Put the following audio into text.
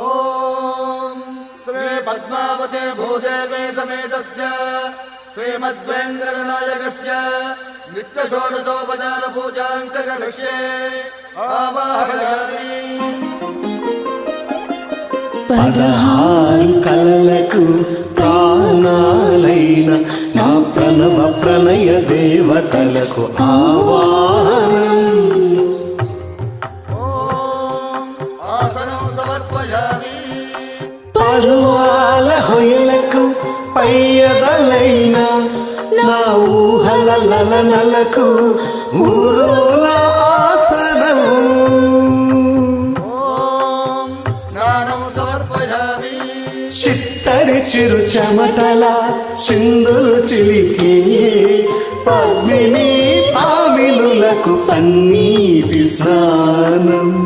ఓం శ్రీ పద్మావతే భూదేవే సమేతస్య శ్రీమద్వేంద్రనాయకస్య నిత్య షోడశోపచార పూజాం చ కరిష్యే ఆవాహయామి పదహారు కలలకు ప్రాణాలైన నా ప్రణవ ప్రణయ దేవతలకు ఆవాహనం పరువాల హొయలకు పయ్యదలైన నా ఊహల లలనలకు ఊరుల ఆసనం. ఓం స్నానం సమర్పయామి. చిట్టడి చిరు చెమటల చిందులు చిలికే పద్మిని పామిలులకు పన్నీటి స్నానం.